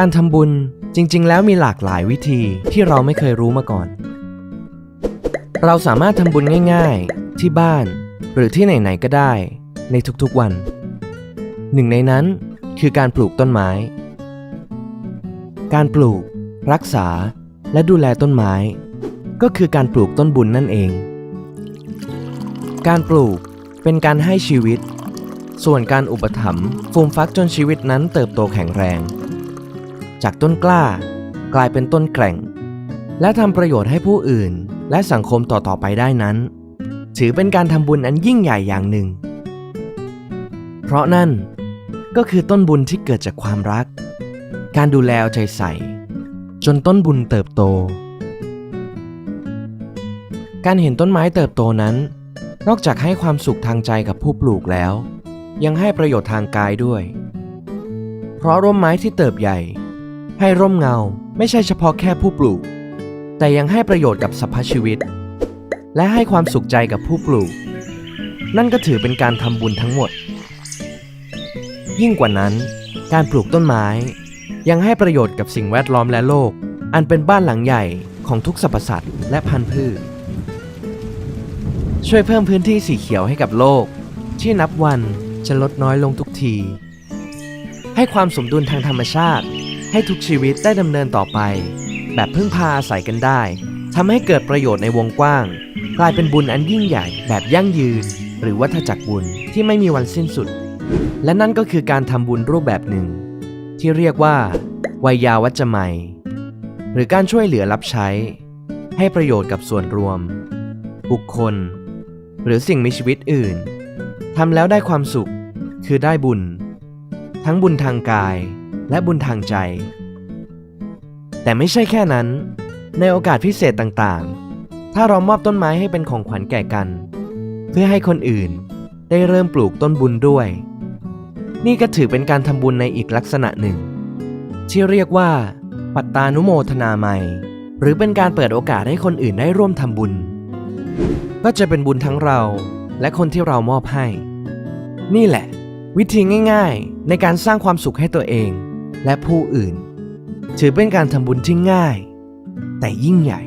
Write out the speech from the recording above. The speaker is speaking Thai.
การทำบุญจริง ๆ แล้วมีหลากหลายวิธีที่เราไม่เคยรู้มาก่อน เราสามารถทำบุญง่าย ๆ ที่บ้าน หรือที่ไหน ๆ ก็ได้ ในทุกๆวัน หนึ่งในนั้นคือการปลูกต้นไม้ การปลูก รักษา และดูแลต้นไม้ ก็คือการปลูกต้นบุญนั่นเอง การปลูกเป็นการให้ชีวิต ส่วนการอุปถัมภ์ฟูมฟักจนชีวิตนั้นเติบโตแข็งแรง จากต้นกล้า กลายเป็นต้นแกร่ง และทำประโยชน์ให้ผู้อื่น และสังคมต่อๆไปได้นั้น ถือเป็นการทำบุญอันยิ่งใหญ่อย่างหนึ่ง เพราะนั่นก็คือต้นบุญที่เกิดจากความรัก การดูแลเอาใจใส่ จนต้นบุญเติบโต การเห็นต้นไม้เติบโตนั้น นอกจากให้ความสุขทางใจกับผู้ปลูกแล้ว ยังให้ประโยชน์ทางกายด้วย เพราะร่มไม้ที่เติบใหญ่ ให้ร่มเงาไม่ใช่เฉพาะแค่ผู้ปลูก แต่ยังให้ประโยชน์กับสรรพชีวิต และให้ความสุขใจกับผู้ปลูก นั่นก็ถือเป็นการทำบุญทั้งหมด ยิ่งกว่านั้น การปลูกต้นไม้ ยังให้ประโยชน์กับสิ่งแวดล้อมและโลก อันเป็นบ้านหลังใหญ่ของทุกสรรพสัตว์และพันธุ์พืช ช่วยเพิ่มพื้นที่สีเขียวให้กับโลก ที่นับวันจะลดน้อยลงทุกที ให้ความสมดุลทางธรรมชาติ ให้ทุกชีวิตได้ดำเนินต่อไป แบบพึ่งพาอาศัยกันได้ทำให้เกิดประโยชน์ในวงกว้าง กลายเป็นบุญอันยิ่งใหญ่แบบยั่งยืน หรือวัฏจักรบุญที่ไม่มีวันสิ้นสุด และนั่นก็คือการทำบุญรูปแบบหนึ่ง ที่เรียกว่าวัยยาวัจจะไมหรือการช่วยเหลือรับใช้ ให้ประโยชน์กับส่วนรวม บุคคล หรือสิ่งมีชีวิตอื่นทำแล้วได้ความสุข คือได้บุญ ทั้งบุญทางกาย และบุญทางใจ แต่ไม่ใช่แค่นั้น ในโอกาสพิเศษต่างๆ ถ้าเรามอบต้นไม้ให้เป็นของขวัญแก่กัน เพื่อให้คนอื่นได้เริ่มปลูกต้นบุญด้วย นี่ก็ถือเป็นการทำบุญในอีกลักษณะหนึ่ง ที่เรียกว่า ปัตตานุโมทนาไมยหรือเป็นการเปิดโอกาสให้คนอื่นได้ร่วมทำบุญ ก็จะเป็นบุญทั้งเราและคนที่เรามอบให้ นี่แหละ วิธีง่าย ๆ ในการสร้างความสุขให้ตัวเอง และผู้อื่น ถือเป็นการทำบุญที่ง่าย แต่ยิ่งใหญ่